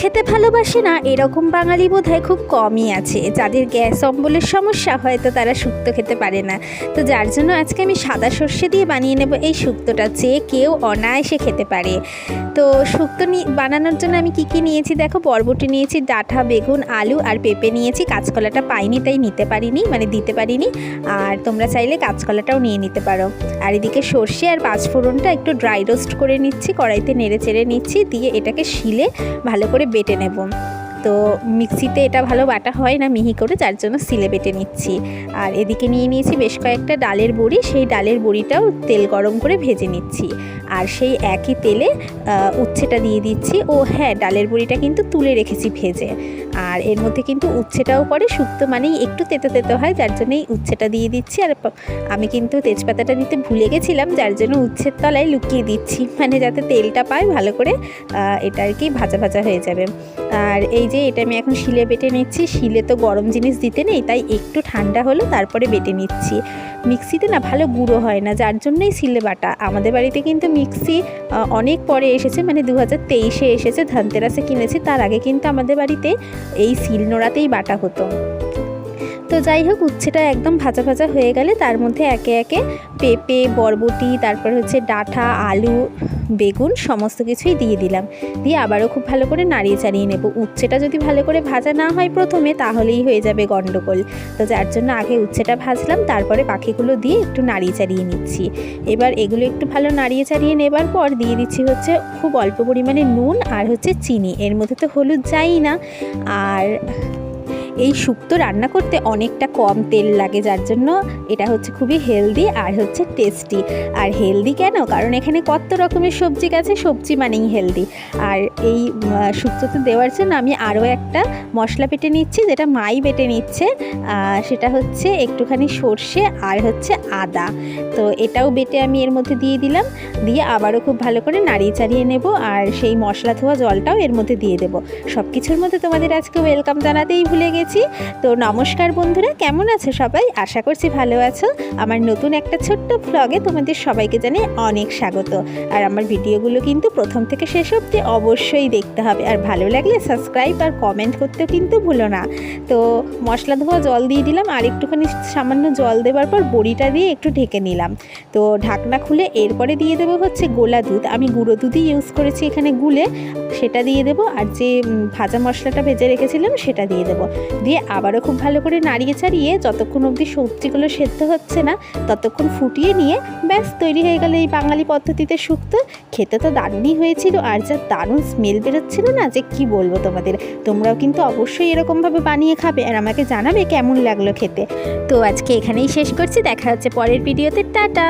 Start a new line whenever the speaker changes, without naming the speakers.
খেতে ভালোবাসে না, এরকম বাঙালি বোধহয় খুব কমই আছে। যাদের গ্যাস, অম্বলের সমস্যা হয়তো তারা শুক্তো খেতে পারে না। তো যার জন্য আজকে আমি সাদা সর্ষে দিয়ে বানিয়ে নেব এই শুক্তোটা যে কেউ অনায়াসে খেতে পারে। তো শুক্তো বানানোর জন্য আমি কি কি নিয়েছি দেখো? বরবটি নিয়েছি, ডাঁটা, বেগুন, আলু আর পেঁপে নিয়েছি। কাঁচকলাটা পাইনি, তাই নিতে পারিনি মানে দিতে পারিনি। আর তোমরা চাইলে কাঁচকলাটাও নিয়ে নিতে পারো। আর এদিকে সর্ষে আর পাঁচফোড়নটা একটু ড্রাই রোস্ট করে নিচ্ছি, কড়াইতে নেড়ে চেড়ে নিচ্ছি, দিয়ে এটাকে শিলে ভালো করে বেটে নেব। তো মিক্সিতে এটা ভালো বাটা হয় না মিহি করে, যার জন্য সিলে বেটে নিচ্ছি। আর এদিকে নিয়ে নিয়েছি বেশ কয়েকটা ডালের বড়ি, সেই ডালের বড়িটাও তেল গরম করে ভেজে নিচ্ছি। আর সেই একই তেলে উচ্ছেটা দিয়ে দিচ্ছি। ও হ্যাঁ ডালের বড়িটা কিন্তু তুলে রেখেছি ভেজে। আর এর মধ্যে কিন্তু উচ্ছেটাও পরে শুক্তো মানেই একটু তেতো তেতো হয়, যার জন্য এই উচ্ছেটা দিয়ে দিচ্ছি। আর আমি কিন্তু তেজপাতাটা দিতে ভুলে গেছিলাম, যার জন্য উচ্ছের তলায় লুকিয়ে দিচ্ছি। মানে যাতে তেলটা পায়, ভালো করে এটা আর কি ভাজা ভাজা হয়ে যাবে। আর এই যে এটা আমি এখন শিলে বেটে নিচ্ছি। শিলে তো গরম জিনিস দিতে নেই, তাই একটু ঠান্ডা হলো তারপরে বেটে নিচ্ছি। মিক্সিতে না ভালো গুঁড়ো হয় না, যার জন্যই শিলে বাটা। আমাদের বাড়িতে কিন্তু মিক্সি অনেক পরে এসেছে মানে দু হাজার তেইশে এসেছে, ধানতেরাসে কিনেছি, তার আগে কিন্তু আমাদের বাড়িতে এই শিল নোড়াতেই বাটা হতো। তো যাই হোক, উচ্ছেটা একদম ভাজা ভাজা হয়ে গেলে তার মধ্যে একে একে পেঁপে, বরবটি, তারপর হচ্ছে ডাঁটা, আলু, বেগুন সমস্ত কিছুই দিয়ে দিলাম। দিয়ে আবারও খুব ভালো করে নাড়িয়ে চাড়িয়ে নেব। উচ্ছেটা যদি ভালো করে ভাজা না হয় প্রথমে, তাহলেই হয়ে যাবে গন্ডগোল। তো যার জন্য আগে উচ্ছেটা ভাজলাম, তারপরে পাখিগুলো দিয়ে একটু নাড়িয়ে চাড়িয়ে নিচ্ছি। এবার এগুলো একটু ভালো নাড়িয়ে চাড়িয়ে নেবার পর দিয়ে দিচ্ছি হচ্ছে খুব অল্প পরিমাণে নুন আর হচ্ছে চিনি। এর মধ্যে তো হলুদ যাই না। আর এই শুক্তো রান্না করতে অনেকটা কম তেল লাগে, যার জন্য এটা হচ্ছে খুবই হেলদি আর হচ্ছে টেস্টি আর হেলদি কেন? কারণ এখানে কত রকমের সবজি গেছে সবজি মানেই হেলদি আর এই শুক্তোতে দেওয়ার জন্য আমি আরও একটা মশলা বেটে নিচ্ছি, যেটা মাই বেটে নিচ্ছে। সেটা হচ্ছে একটুখানি সর্ষে আর হচ্ছে আদা। তো এটাও বেটে আমি এর মধ্যে দিয়ে দিলাম। দিয়ে আবারও খুব ভালো করে নাড়িয়ে চাড়িয়ে নেব আর সেই মশলা ধোয়া জলটাও এর মধ্যে দিয়ে দেবো। সব কিছুর মধ্যে তোমাদের আজকে ওয়েলকাম জানাতেই ভুলে গেছি। তো নমস্কার বন্ধুরা, কেমন আছো সবাই? আশা করছি ভালো আছো। আমার নতুন একটা ছোট্ট ভ্লগে তোমাদের সবাইকে জানিয়ে অনেক স্বাগত। আর আমার ভিডিওগুলো কিন্তু প্রথম থেকে শেষ অবধি অবশ্যই দেখতে হবে। আর ভালো লাগলে সাবস্ক্রাইব আর কমেন্ট করতেও কিন্তু ভুলো না। তো মশলা ধোয়া জল দিয়ে দিলাম, আর একটুখানি সামান্য জল দেওয়ার পর বড়িটা দিয়ে একটু ঢেকে নিলাম। তো ঢাকনা খুলে এরপরে দিয়ে দেবো হচ্ছে গোলা দুধ। আমি গুঁড়ো দুধই ইউজ করেছি এখানে গুলে, সেটা দিয়ে দেবো। আর যে ভাজা মশলাটা ভেজে রেখেছিলাম সেটা দিয়ে দেবো। দিয়ে আবারও খুব ভালো করে নাড়িয়ে চাড়িয়ে যতক্ষণ অবধি সবজিগুলো সেদ্ধ হচ্ছে না, ততক্ষণ ফুটিয়ে নিয়ে ব্যাস তৈরি হয়ে গেল এই বাঙালি পদ্ধতিতে শুক্তো। খেতে তো দারুণই হয়েছিল আর যা দারুণ স্মেল বেরোচ্ছিল না যে কি বলব তোমাদের। তোমরাও কিন্তু অবশ্যই এরকমভাবে বানিয়ে খাবে আর আমাকে জানাবে কেমন লাগল খেতে। তো আজকে এখানেই শেষ করছি, দেখা হচ্ছে পরের ভিডিওতে, টাটা!